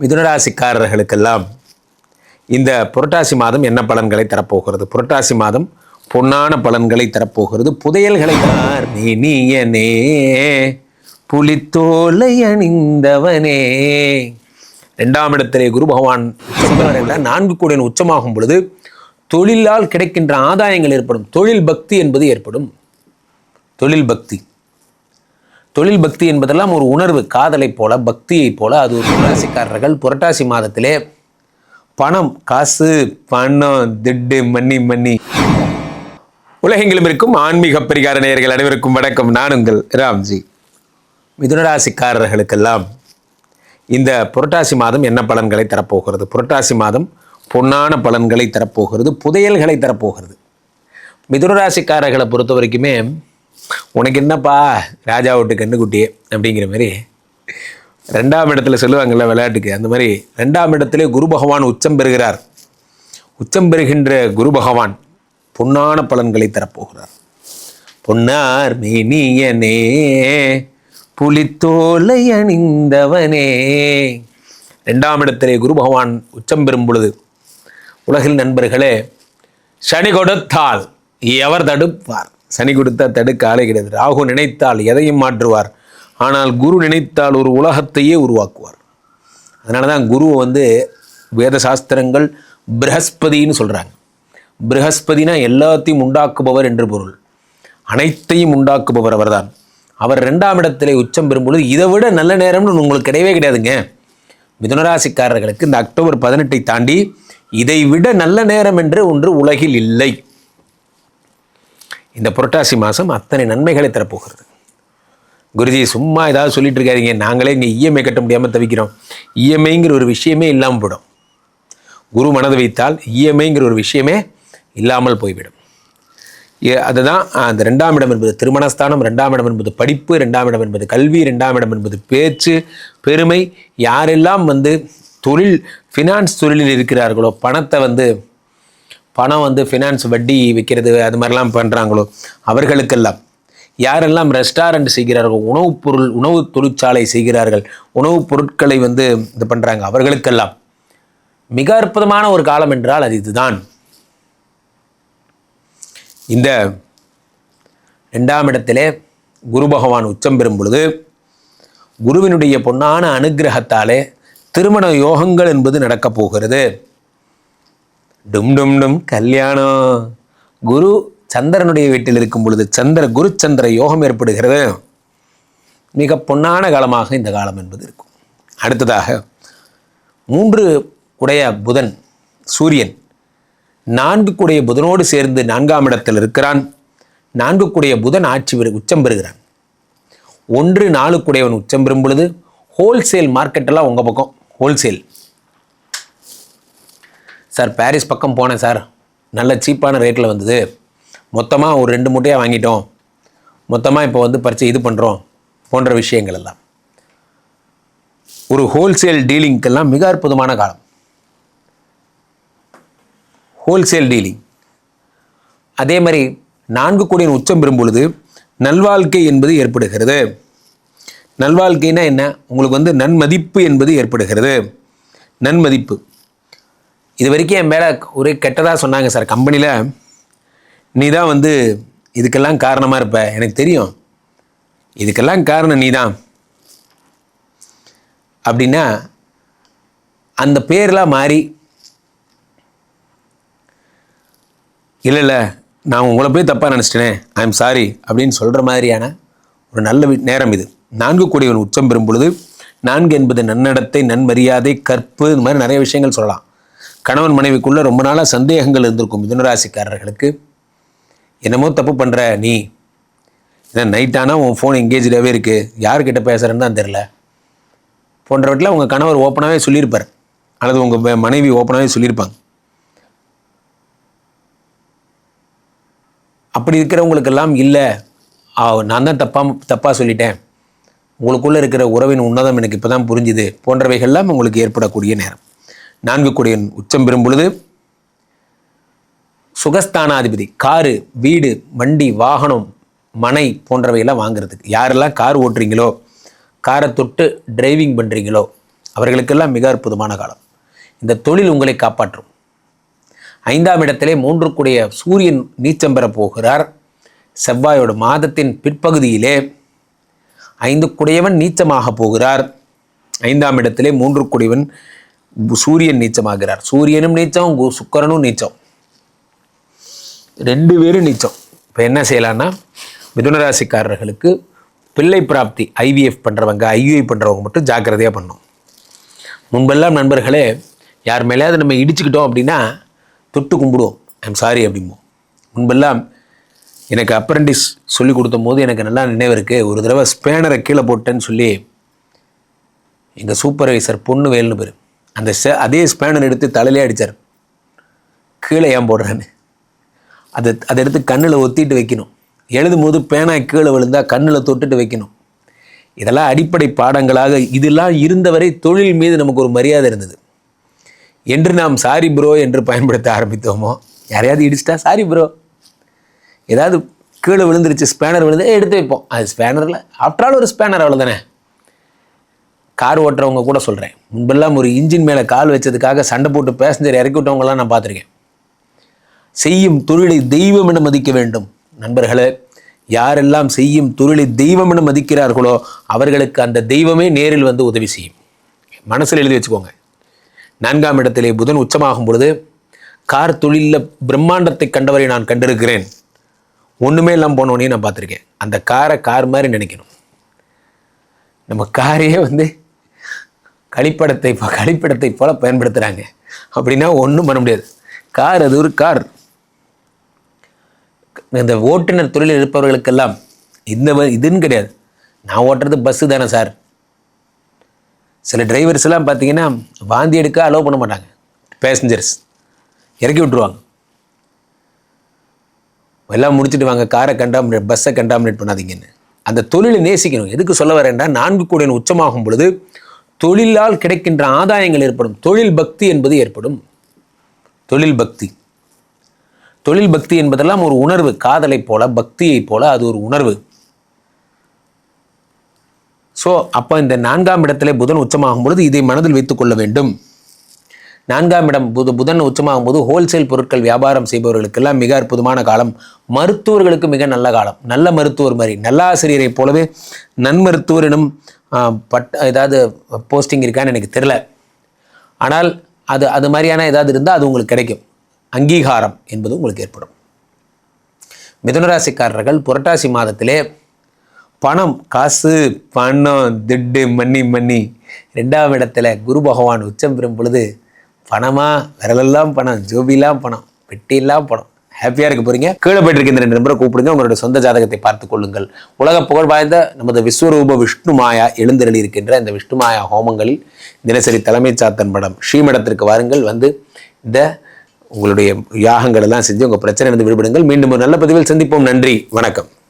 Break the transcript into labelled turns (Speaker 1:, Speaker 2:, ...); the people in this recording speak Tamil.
Speaker 1: மிதுனராசிக்காரர்களுக்கெல்லாம் இந்த புரட்டாசி மாதம் என்ன பலன்களை தரப்போகிறது? புரட்டாசி மாதம் பொன்னான பலன்களை தரப்போகிறது. புதையல்களை தார் நீயனே புலித்தோலை அணிந்தவனே. ரெண்டாம் இடத்திலே குரு பகவான் நான்கு கோடியின் உச்சமாகும் பொழுது தொழிலால் கிடைக்கின்ற ஆதாயங்கள் ஏற்படும். தொழில் பக்தி என்பது ஏற்படும். தொழில் பக்தி. தொழில் பக்தி என்பதெல்லாம் ஒரு உணர்வு காதலைப் போல பக்தியைப் போல. அது ஒரு ராசிக்காரர்கள் புரட்டாசி மாதத்திலே பணம் காசு பணம் திட்டு மன்னி மன்னி. உலகெங்கிலும் இருக்கும் ஆன்மீக பரிகார நேயர்கள் அனைவருக்கும் வணக்கம். நான் உங்கள் ராம்ஜி. மிதுனராசிக்காரர்களுக்கெல்லாம் இந்த புரட்டாசி மாதம் என்ன பலன்களை தரப்போகிறது? புரட்டாசி மாதம் பொன்னான பலன்களை தரப்போகிறது புதையல்களை தரப்போகிறது. மிதுனராசிக்காரர்களை பொறுத்த வரைக்குமே உனக்கு என்னப்பா ராஜா விட்டு கண்ணுக்குட்டி அப்படிங்கிற மாதிரி ரெண்டாம் இடத்துல சொல்லுவாங்கள்ல விளையாட்டுக்கு அந்த மாதிரி ரெண்டாம் இடத்திலே குரு பகவான் உச்சம் பெறுகிறார். உச்சம் பெறுகின்ற குரு பகவான் பொன்னான பலன்களை தரப்போகிறார். பொன்னார் மேனியனே புலித்தோலை அணிந்தவனே. ரெண்டாம் இடத்திலே குரு பகவான் உச்சம் பெறும் பொழுது உலகில் நண்பர்களே சனி கொடுத்தால் எவர் தடுப்பார்? சனி கொடுத்தால் தடுக்க ஆளே கிடையாது ராகு நினைத்தால் எதையும் மாற்றுவார். ஆனால் குரு நினைத்தால் ஒரு உலகத்தையே உருவாக்குவார். அதனால தான் குருவை வந்து வேத சாஸ்திரங்கள் பிரகஸ்பதின்னு சொல்கிறாங்க பிரகஸ்பதினா எல்லாத்தையும் உண்டாக்குபவர் என்று பொருள். அனைத்தையும் உண்டாக்குபவர் அவர்தான். அவர் ரெண்டாம் இடத்திலே உச்சம் பெறும்பொழுது இதை விட நல்ல நேரம்னு உங்களுக்கு கிடையவே கிடையாதுங்க. மிதுனராசிக்காரர்களுக்கு இந்த அக்டோபர் பதினெட்டை தாண்டி இதை விட நல்ல நேரம் என்று ஒன்று உலகில் இல்லை. இந்த புரட்டாசி மாதம் அத்தனை நன்மைகளை தரப்போகிறது. குருஜி சும்மா ஏதாவது சொல்லிட்டு இருக்காதிங்க. நாங்களே இங்கே இஎம்ஐ கட்ட முடியாமல் தவிக்கிறோம். இஎம்ஐங்கிற ஒரு விஷயமே இல்லாமல் போயிடும். குரு மனது வைத்தால் இஎம்ஐங்கிற ஒரு விஷயமே இல்லாமல் போய்விடும். ஏ- அதுதான் அந்த ரெண்டாம் இடம் என்பது திருமணஸ்தானம் ரெண்டாம் இடம் என்பது படிப்பு ரெண்டாம் இடம் என்பது கல்வி ரெண்டாம் இடம் என்பது பேச்சு பெருமை. யாரெல்லாம் வந்து தொழில் ஃபினான்ஸ் தொழிலில் இருக்கிறார்களோ பணத்தை வந்து பணம் வந்து ஃபினான்ஸ் வட்டி வைக்கிறது அது மாதிரிலாம் பண்ணுறாங்களோ அவர்களுக்கெல்லாம். யாரெல்லாம் ரெஸ்டாரண்ட் செய்கிறார்களோ உணவுப் பொருள் உணவு தொழிற்சாலை செய்கிறார்கள் உணவுப் பொருட்களை வந்து இது பண்ணுறாங்க அவர்களுக்கெல்லாம். மிக அற்புதமான ஒரு காலம் என்றால் அது இதுதான். இந்த ரெண்டாம் இடத்திலே குரு பகவான் உச்சம் பெறும் பொழுது குருவினுடைய பொன்னான அனுக்கிரகத்தாலே திருமண யோகங்கள் என்பது நடக்கப் போகிறது. டும் டும் டும் கல்யாணம் குரு சந்திரனுடைய வீட்டில் இருக்கும் பொழுது சந்திர குரு சந்திர யோகம் ஏற்படுகிறது. மிக பொன்னான காலமாக இந்த காலம் என்பது இருக்கும். அடுத்ததாக மூன்று உடைய புதன் சூரியன் நான்கு கூடைய புதனோடு சேர்ந்து நான்காம் இடத்தில் இருக்கிறான். நான்கு கூடைய புதன் ஆட்சி பெறு உச்சம் பெறுகிறான். ஒன்று நாலு கூடையவன் உச்சம் பெறும் பொழுது ஹோல்சேல் மார்க்கெட்டெல்லாம் உங்கள் பக்கம். ஹோல்சேல் சார் பாரிஸ் பக்கம் போனேன் சார். நல்ல சீப்பான ரேட்டில் வந்தது. மொத்தமாக ஒரு ரெண்டு மூட்டையாக வாங்கிட்டோம். மொத்தமாக இப்போ வந்து பரிச்சை இது பண்ணுறோம் போன்ற விஷயங்கள் எல்லாம். ஒரு ஹோல்சேல் டீலிங்க்கெல்லாம் மிக அற்புதமான காலம். ஹோல்சேல் டீலிங் அதே மாதிரி நான்கு கோடியின் உச்சம் பெறும் பொழுது நல்வாழ்க்கை என்பது ஏற்படுகிறது. நல்வாழ்க்கைனா என்ன? உங்களுக்கு வந்து நன்மதிப்பு என்பது ஏற்படுகிறது. நன்மதிப்பு. இது வரைக்கும் என் மேலே ஒரே கெட்டதாக சொன்னாங்க சார். கம்பெனியில் நீ தான் வந்து இதுக்கெல்லாம் காரணமாக இருப்ப. எனக்கு தெரியும். இதுக்கெல்லாம் காரணம் நீ தான். அப்படின்னா அந்த பேர்லாம் மாறி இல்லை இல்லை நான் உங்களை போய் தப்பாக நினச்சிட்டேனே. ஐ எம் சாரி அப்படின்னு சொல்கிற மாதிரியான ஒரு நல்ல நேரம் இது. நான்கு கூடியவன் உச்சம் பெறும் பொழுது நான்கு என்பது நன்னடத்தை நன்மரியாதை கற்பு இந்த மாதிரி நிறைய விஷயங்கள் சொல்லலாம். கணவன் மனைவிக்குள்ளே ரொம்ப நாளாக சந்தேகங்கள் இருந்திருக்கும் மிதுனராசிக்காரர்களுக்கு. என்னமோ தப்பு பண்ணுற நீ. ஏன்னா நைட் ஆனால் உன் ஃபோன் எங்கேஜாகவே இருக்குது யார்கிட்ட பேசுகிறேன்னு தான் தெரில போன்றவற்றில் உங்கள் கணவர் ஓப்பனாகவே சொல்லியிருப்பார். அல்லது உங்கள் மனைவி ஓப்பனாகவே சொல்லியிருப்பாங்க. அப்படி இருக்கிறவங்களுக்கெல்லாம் இல்லை. நான் தான் தப்பாக தப்பாக சொல்லிட்டேன். உங்களுக்குள்ளே இருக்கிற உறவின் உன்னதம் எனக்கு இப்போ தான் புரிஞ்சுது. போன்றவைகள்லாம் உங்களுக்கு ஏற்படக்கூடிய நேரம். நான்கு கொடியன் உச்சம் பெறும் பொழுது சுகஸ்தானாதிபதி காரு வீடு வண்டி வாகனம் மனை போன்றவையெல்லாம் வாங்குறதுக்கு யாரெல்லாம் கார் ஓட்டுறீங்களோ காரை தொட்டு டிரைவிங் பண்ணுறீங்களோ அவர்களுக்கெல்லாம் மிக அற்புதமான காலம். இந்த தொழில் உங்களை காப்பாற்றும். ஐந்தாம் இடத்திலே மூன்று கூடிய சூரியன் நீச்சம் பெறப் போகிறார். செவ்வாயோட மாதத்தின் பிற்பகுதியிலே ஐந்து குடையவன் நீச்சமாக போகிறார். ஐந்தாம் இடத்திலே மூன்று குடையவன் சூரியன் நீச்சமாகிறார். சூரியனும் நீச்சம் சுக்கரனும் நீச்சம். ரெண்டு பேரும் நீச்சம். இப்போ என்ன செய்யலான்னா மிதுனராசிக்காரர்களுக்கு பிள்ளை பிராப்தி ஐவிஎஃப் பண்ணுறவங்க ஐயுஐ பண்ணுறவங்க மட்டும் ஜாக்கிரதையாக பண்ணும் முன்பெல்லாம் நண்பர்களே யார் மேலேயாவது நம்ம இடிச்சுக்கிட்டோம் அப்படின்னா தொட்டு கும்பிடுவோம். ஐம் சாரி அப்படிம்போம். முன்பெல்லாம் எனக்கு அப்ரண்டிஸ் சொல்லி கொடுத்த போது எனக்கு நல்லா நினைவு இருக்குது ஒரு தடவை ஸ்பேனரை கீழே போட்டேன்னு சொல்லி எங்கள் சூப்பர்வைசர் பொண்ணு வேல்னு பேர். அந்த செ அதே ஸ்பேனர் எடுத்து தலையிலே அடித்தார் கீழே ஏன் போடுறேன்னு. அதை அதை எடுத்து கண்ணில் ஒத்திட்டு வைக்கணும். எழுதும் போது பேனா கீழே விழுந்தால் கண்ணில் தொட்டுட்டு வைக்கணும். இதெல்லாம் அடிப்படை பாடங்களாக இதெல்லாம் இருந்தவரை தொழில் மீது நமக்கு ஒரு மரியாதை இருந்தது. என்று நாம் சாரி ப்ரோ என்று பயன்படுத்த ஆரம்பித்தோமோ? யாரையாவது இடிச்சிட்டா சாரி ப்ரோ ஏதாவது கீழே விழுந்துருச்சு ஸ்பேனர் விழுந்து எடுத்து வைப்போம். அது ஸ்பேனரில் ஆஃப்டரால் ஒரு ஸ்பேனர் அவ்வளோதானே கார் ஓட்டுறவங்க கூட சொல்கிறேன் முன்பெல்லாம் ஒரு இன்ஜின் மேலே கால் வச்சதுக்காக சண்டை போட்டு பேசஞ்சர் இறக்கி விட்டவங்களாம் நான் பார்த்துருக்கேன். செய்யும் தொழிலை தெய்வம் என மதிக்க வேண்டும். நண்பர்களே யாரெல்லாம் செய்யும் தொழிலை தெய்வம் என மதிக்கிறார்களோ அவர்களுக்கு அந்த தெய்வமே நேரில் வந்து உதவி செய்யும். மனசில் எழுதி வச்சுக்கோங்க. நான்காம் இடத்திலே புதன் உச்சமாகும் பொழுது கார் தொழிலில் பிரம்மாண்டத்தை கண்டவரை நான் கண்டிருக்கிறேன். ஒன்றுமே இல்லாமல் போனோடனே நான் பார்த்துருக்கேன். அந்த காரை கார் மாதிரி நினைக்கணும். நம்ம காரையே வந்து கழிப்படத்தை கழிப்பிடத்தை போல பயன்படுத்துகிறாங்க அப்படின்னா ஒன்றும் பண்ண முடியாது. கார் அது ஒரு கார். இந்த ஓட்டுநர் தொழிலில் இருப்பவர்களுக்கெல்லாம் இந்த இதுன்னு கிடையாது. நான் ஓட்டுறது பஸ்ஸு தானே சார். சில டிரைவர்ஸ் எல்லாம் பார்த்தீங்கன்னா வாந்தி எடுக்க அலோவ் பண்ண மாட்டாங்க. பேசஞ்சர்ஸ் இறக்கி விட்டுருவாங்க. எல்லாம் முடிச்சுட்டு வாங்க காரை கண்டாமினேட் பஸ்ஸை கண்டாமினேட் பண்ணாதீங்கன்னு. அந்த தொழிலை நேசிக்கணும். எதுக்கு சொல்ல வரேன்டா நான்கு கோடியின் உச்சமாகும் பொழுது தொழிலால் கிடைக்கின்ற ஆதாயங்கள் ஏற்படும். தொழில் பக்தி என்பது ஏற்படும். தொழில் பக்தி. தொழில் பக்தி என்பதெல்லாம் ஒரு உணர்வு. காதலைப் போல பக்தியைப் போல அது ஒரு உணர்வு. ஸோ அப்போ இந்த நான்காம் இடத்திலே புதன் உச்சமாகும் பொழுது இதை மனதில் வைத்துக் கொள்ள வேண்டும். நான்காம் இடம் புது புதன் உச்சமாகும் போது ஹோல்சேல் பொருட்கள் வியாபாரம் செய்பவர்களுக்கெல்லாம் மிக அற்புதமான காலம். மருத்துவர்களுக்கு மிக நல்ல காலம். நல்ல மருத்துவர் மாதிரி. நல்ல ஆசிரியரைப் போலவே நன்மருத்துவரிடம் எனும் பட் ஏதாவது போஸ்டிங் இருக்கான்னு எனக்கு தெரில ஆனால் அது அது மாதிரியான ஏதாவது இருந்தால் அது உங்களுக்கு கிடைக்கும். அங்கீகாரம் என்பது உங்களுக்கு ஏற்படும். மிதுனராசிக்காரர்கள் புரட்டாசி மாதத்திலே பணம் காசு பணம் திட்டு மண்ணி மண்ணி ரெண்டாம் இடத்துல குரு பகவான் உச்சம் பெறும் பொழுது பணமாக விரலெல்லாம் பணம் ஜோபிலாம் பணம் பெட்டியெல்லாம் பணம். ஹாப்பியாக இருக்க போறீங்க. கீழே போயிட்டு இருக்க இந்த ரெண்டு நம்பரை கூப்பிடுங்க. உங்களுடைய சொந்த ஜாதகத்தை பார்த்துக் கொள்ளுங்கள். உலக புகழ் வாய்ந்த நமது விஸ்வரூப விஷ்ணு மாயா எழுந்தருளி இருக்கின்ற இந்த விஷ்ணு மாயா ஹோமங்களில் தினசரி தலைமை சாத்தன் படம் ஸ்ரீமடத்திற்கு வாருங்கள். வந்து இந்த உங்களுடைய யாகங்கள் எல்லாம் செஞ்சு உங்கள் பிரச்சனை இருந்து விடுபடுங்கள். மீண்டும் ஒரு நல்ல பதிவில் சந்திப்போம். நன்றி. வணக்கம்.